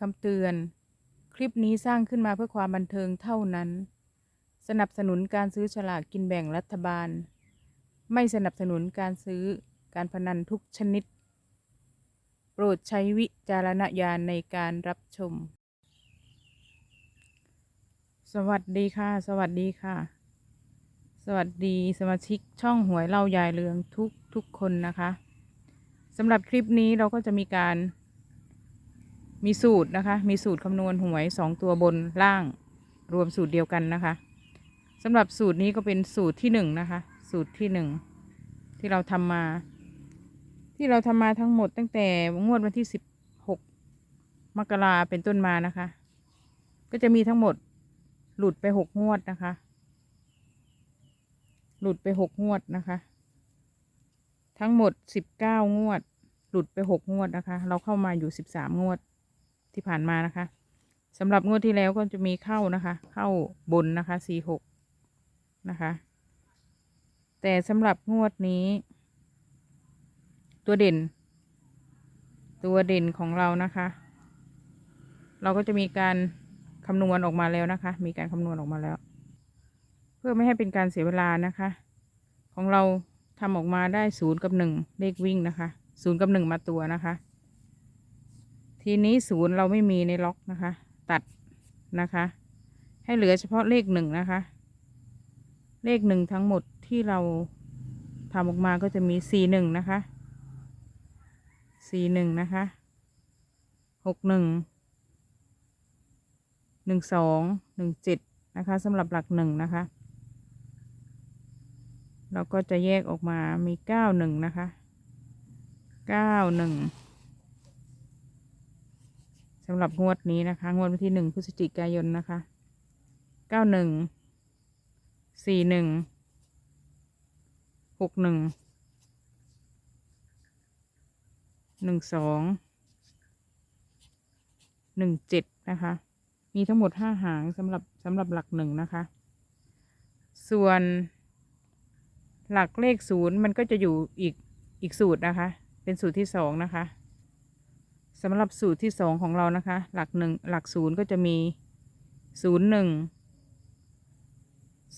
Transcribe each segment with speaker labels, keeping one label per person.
Speaker 1: คำเตือน คลิปนี้สร้างขึ้นมาเพื่อความบันเทิงเท่านั้น สนับสนุนการซื้อฉลากกินแบ่งรัฐบาล ไม่สนับสนุนการซื้อการพนันทุกชนิด โปรดใช้วิจารณญาณในการรับชม สวัสดีค่ะ สวัสดีค่ะ สวัสดีสมาชิกช่องหวยเล่ายายเรืองทุกทุกคนนะคะสำหรับคลิปนี้เราก็จะมีการ มีสูตรนะคะ มีสูตรคำนวณหวยสองตัวบนล่าง รวมสูตรเดียวกันนะคะสำหรับสูตรนี้ก็เป็นสูตรที่หนึ่งนะคะ สูตรที่หนึ่งที่เราทำมา ที่เราทำมาทั้งหมดตั้งแต่งวดวันที่สิบหกมกราเป็นต้นมานะคะ ก็จะมีทั้งหมดหลุดไปหกงวดนะคะ หลุดไปหกงวดนะคะ ทั้งหมดสิบเก้างวด หลุดไปหกงวดนะคะ เราเข้ามาอยู่สิบสามงวด ที่ผ่านมานะคะสำหรับงวดที่แล้วก็จะมีเข้านะคะ เข้าบนนะคะสี่หกนะคะ แต่สำหรับงวดนี้ ตัวเด่น ตัวเด่นของเรานะคะ เราก็จะมีการคำนวณออกมาแล้วนะคะ มีการคำนวณออกมาแล้ว เพื่อไม่ให้เป็นการเสียเวลานะคะ ของเราทำออกมาได้ศูนย์กับหนึ่งเลขวิ่งนะคะศูนย์กับหนึ่งมาตัวนะคะ ทีนี้ศูนย์เราไม่มีในล็อกนะคะ ตัดนะคะ ให้เหลือเฉพาะเลขหนึ่งนะคะ เลขหนึ่งทั้งหมดที่เราทำออกมาก็จะมีสี่หนึ่งนะคะสี่หนึ่งนะคะหกหนึ่งหนึ่งสองหนึ่งเจ็ดนะคะสำหรับหลักหนึ่งนะคะ เราก็จะแยกออกมามีเก้าหนึ่งนะคะเก้าหนึ่ง สำหรับงวดนี้นะคะ งวดวันที่หนึ่งพฤศจิกายนนะคะเก้าหนึ่งสี่หนึ่งหกหนึ่งหนึ่งสองหนึ่งเจ็ดนะคะ มีทั้งหมดห้าหางสำหรับสำหรับหลักหนึ่งนะคะ ส่วนหลักเลขศูนย์มันก็จะอยู่อีกอีกสูตรนะคะ เป็นสูตรที่สองนะคะ สำหรับสูตรที่สองของเรานะคะ หลักหนึ่งหลักศูนย์ก็จะมีศูนย์หนึ่ง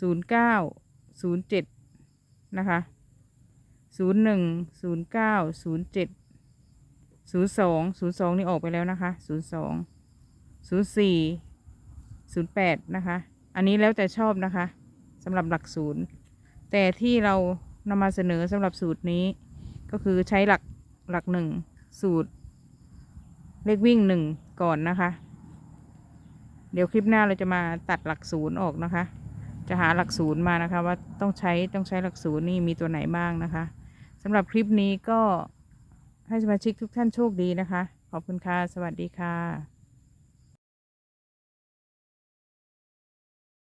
Speaker 1: ศูนย์เก้าศูนย์เจ็ดนะคะศูนย์หนึ่งศูนย์เก้าศูนย์เจ็ดศูนย์สองศูนย์สองนี่ออกไปแล้วนะคะศูนย์สองศูนย์สี่ศูนย์แปดนะคะ อันนี้แล้วแต่ชอบนะคะสำหรับหลักศูนย์แต่ที่เรานำมาเสนอสำหรับสูตรนี้ ก็คือใช้หลักหลักหนึ่งสูตร เลขวิ่งหนึ่งก่อนนะคะ เดี๋ยวคลิปหน้าเราจะมาตัดหลักศูนย์ออกนะคะ จะหาหลักศูนย์มานะคะ ว่าต้องใช้ต้องใช้หลักศูนย์นี่มีตัวไหนบ้างนะคะสำหรับคลิปนี้ก็ให้สมาชิกทุกท่านโชคดีนะคะ ขอบคุณค่ะ สวัสดีค่ะ